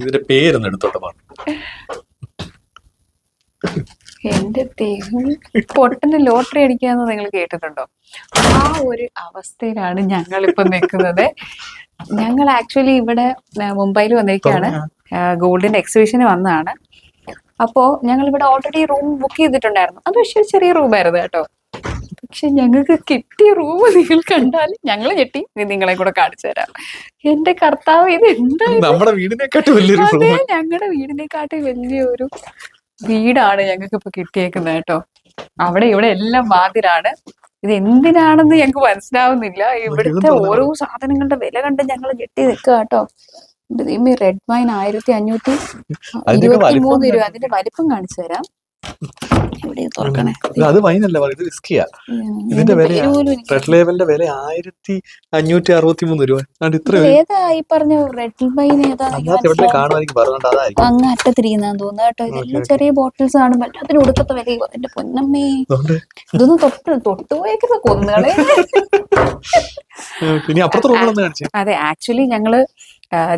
ഇതിന്റെ പേരൊന്നും എടുത്തോട്ടെ പറഞ്ഞു എന്റെ ദൈവം. പൊട്ടന് ലോട്ടറി അടിക്കാന്ന് നിങ്ങൾ കേട്ടിട്ടുണ്ടോ? ആ ഒരു അവസ്ഥയിലാണ് ഞങ്ങൾ ഇപ്പൊ നിൽക്കുന്നത്. ഞങ്ങൾ ആക്ച്വലി ഇവിടെ മുംബൈയിൽ വന്നിരിക്കുകയാണ്. ഗോൾഡിന്റെ എക്സിബിഷന് വന്നതാണ്. അപ്പോ ഞങ്ങൾ ഇവിടെ ഓൾറെഡി റൂം ബുക്ക് ചെയ്തിട്ടുണ്ടായിരുന്നു. അത് പക്ഷേ ചെറിയ റൂമായിരുന്നു കേട്ടോ. പക്ഷെ ഞങ്ങൾക്ക് കിട്ടിയ റൂം നിങ്ങൾ കണ്ടാൽ ഞങ്ങൾ ഞെട്ടി. നിങ്ങളെ കൂടെ കാണിച്ചു തരാം. എന്റെ കർത്താവ് ഇത് എന്താ? നമ്മുടെ വീടിനെക്കാട്ടും വലിയൊരു അതെ ഞങ്ങളുടെ വീടിനെക്കാട്ടി വലിയൊരു വീടാണ് ഞങ്ങൾക്ക് ഇപ്പൊ കിട്ടിയേക്കുന്നത് കേട്ടോ. അവിടെ ഇവിടെ എല്ലാം വാതിലാണ് ഇത് എന്തിനാണെന്ന് ഞങ്ങൾക്ക് മനസ്സിലാവുന്നില്ല. ഇവിടുത്തെ ഓരോ സാധനങ്ങളുടെ വില കണ്ട് ഞങ്ങൾ ഞെട്ടി നിൽക്കുക കേട്ടോ. റെഡ് വൈൻ ആയിരത്തി അഞ്ഞൂറ്റി ഇരുപത്തി മൂന്ന് രൂപ. അതിന്റെ വലിപ്പം കാണിച്ചു തരാം. അത് വൈനല്ല ഇത് റിസ്കിയാ ഉം, ഇതിന്റെ എനിക്ക് റെഡ് ലേബലിന്റെ വില ആയിരത്തി അഞ്ഞൂറ്റി അറുപത്തി മൂന്ന് രൂപ അതുകൊണ്ട് ഇത്ര പറഞ്ഞ റെഡ് വൈൻ ഏതാണെന്ന് കാണുമായിരിക്കും പറഞ്ഞോണ്ട് അതായിരിക്കും. അങ്ങ് അറ്റത്തിരിക്കുന്നാന്ന് തോന്നുന്നു കേട്ടോ. ഇതെല്ലാം ചെറിയ ബോട്ടിൽസ് ആണ്. എല്ലാത്തിനും കൊടുക്കത്ത വില എന്റെ പൊന്നമ്മേ. ഇതൊന്നും തൊട്ട് തൊട്ടുപോയേക്കുന്ന കൊന്നുകളെ. ഇനി അപ്പുറത്തെ റൂമിലൊന്ന് കാണിച്ചു. അതെ ആക്ച്വലി ഞങ്ങൾ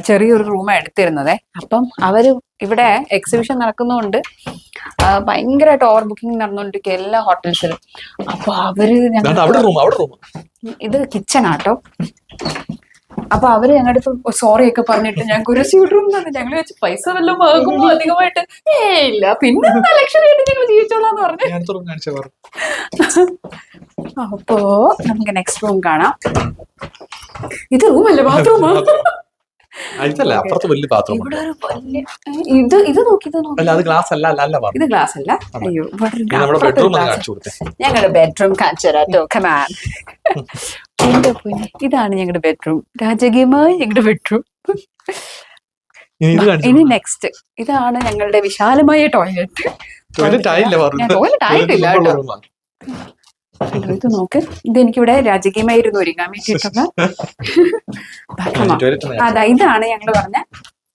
ചെറിയൊരു റൂമാണ് എടുത്തിരുന്നത്. അപ്പം അവർ ഇവിടെ എക്സിബിഷൻ നടക്കുന്നതുകൊണ്ട് ഭയങ്കരമായിട്ട് ഓവർ ബുക്കിംഗ് നടന്നുകൊണ്ടിരിക്കുക എല്ലാ ഹോട്ടൽസിലും അപ്പൊ അവർ റൂം റൂം ഇത് കിച്ചൺ ആട്ടോ. അപ്പൊ അവർ ഞങ്ങളുടെ അടുത്ത് സോറി ഒക്കെ പറഞ്ഞിട്ട് ഞങ്ങൾക്ക് ഒരു സ്യൂട്ട് റൂം തന്നെ. ഞങ്ങൾ വെച്ച് പൈസ വല്ലതും വാങ്ങുമ്പോ അധികമായിട്ട് ഏ ഇല്ല പിന്നെ ലക്ഷറി ആയിട്ട് ഞങ്ങൾ ജീവിച്ചോളാന്ന് പറഞ്ഞു. റൂം അപ്പോ നമുക്ക് നെക്സ്റ്റ് റൂം കാണാം. ഇത് റൂമല്ലേ ബാത്റൂം ബാത്റൂമാ ഇതല്ല അപ്പുറത്ത് വലിയ ബാത്റൂം ഇവിടെ ഒരു വലിയ ഇത് ഇത് നോക്കി ഇത് നോക്കി. അല്ല അത് ഗ്ലാസ് അല്ല അല്ല അല്ല ഇത് ഗ്ലാസ് അല്ല? അയ്യോ നമ്മുടെ ബെഡ്റൂം കാണിച്ചു കൊടുത്തേ. ഞങ്ങളുടെ ബെഡ്റൂം കാണിച്ചു തരാട്ടോ കമാൻ എന്റെ പൊന്നെ ഇതാണ് ഞങ്ങളുടെ ബെഡ്റൂം രാജകീയമായ ഞങ്ങളുടെ ബെഡ്റൂം ഇനി നെക്സ്റ്റ് ഇതാണ് ഞങ്ങളുടെ വിശാലമായ ടോയ്ലറ്റ് ടോയ്ലറ്റ് ആയിട്ടില്ല ഇത് നോക്ക്. ഇത് എനിക്കിവിടെ രാജകീയമായിരുന്നു ഒരുങ്ങാൻ വേണ്ടിയിട്ടുള്ള അതാ ഇതാണ് ഞങ്ങൾ പറഞ്ഞ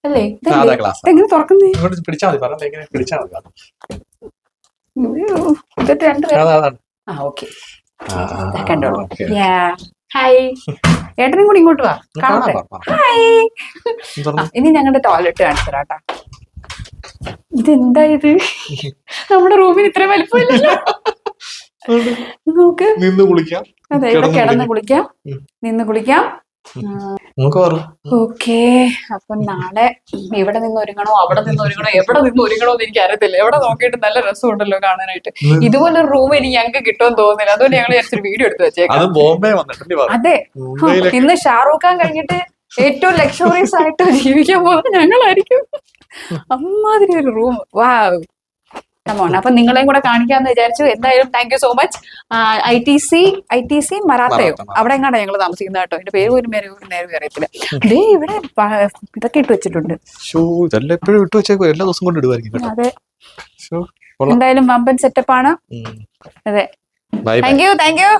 അല്ലേ? അതാ ഇതെങ്ങനെ തുറക്കുന്നേ? ഇങ്ങോട്ട് പിടിച്ചാൽ മതി പറഞ്ഞ എങ്ങനെ അയ്യോ, ഇതൊക്കെ രണ്ട് പേര് അതാ അതാണ് ആ ഓക്കെ. കണ്ടോളൂ. ഹായ് ഏട്ടനും കൂടി ഇങ്ങോട്ട് വാ. കാണട്ടെ. കാണാം, കാണാം. ഹായ് ഇനി ഞങ്ങളുടെ ടോയ്ലറ്റ് കാണിച്ചു തരാട്ടാ ഇതെന്തായത് നമ്മുടെ റൂമിന് ഇത്ര വലിപ്പമില്ലല്ലോ. നോക്ക് നിന്ന് കുളിക്കാം. അതെ ഇവിടെ കിടന്ന് കുളിക്കാം. നിന്ന് കുളിക്കാം. നമുക്ക് ഓക്കെ. അപ്പൊ നാളെ ഇവിടെ നിന്ന് ഒരുങ്ങണോ അവിടെ നിന്ന് ഒരുങ്ങണോ എവിടെ നിന്ന് ഒരുങ്ങണോ എന്ന് എനിക്ക് അറിയത്തില്ല. എവിടെ നോക്കിയിട്ട് നല്ല രസമുണ്ടല്ലോ കാണാനായിട്ട്. ഇതുപോലെ റൂം എനിക്ക് ഞങ്ങൾക്ക് കിട്ടുമെന്ന് തോന്നുന്നില്ല. അതുകൊണ്ട് ഞങ്ങൾ വിചാരിച്ചൊരു വീഡിയോ എടുത്ത് വെച്ചേക്കാം. അത് ഇന്ന് ഷാറൂഖ് ഖാൻ കഴിഞ്ഞിട്ട് ഏറ്റവും ലക്ഷറീസ് ആയിട്ട് ജീവിക്കാൻ പോകുന്നത് ഞങ്ങളായിരിക്കും. അമ്മാതിരി ഒരു റൂം വാ. കമോൺ അപ്പൊ നിങ്ങളെയും കൂടെ കാണിക്കാന്ന് വിചാരിച്ചു. എന്തായാലും thank you so much I T C I T C മറാത്തയോ? Maratha, അവിടെ എങ്ങാണ്ട് ഞങ്ങൾ താമസിക്കുന്നത് കേട്ടോ? എന്റെ പേര് ഒരു നേരെ നേരം അറിയത്തില്ല. ദേ ഇവിടെ ഇതൊക്കെ ഇട്ട് വെച്ചിട്ടുണ്ട്. എപ്പോഴും ഇട്ട് വെച്ചേക്കും എല്ലാ കൊണ്ട് അതെ. എന്തായാലും വമ്പൻ സെറ്റപ്പ് ആണ്. അതെ. Thank you thank you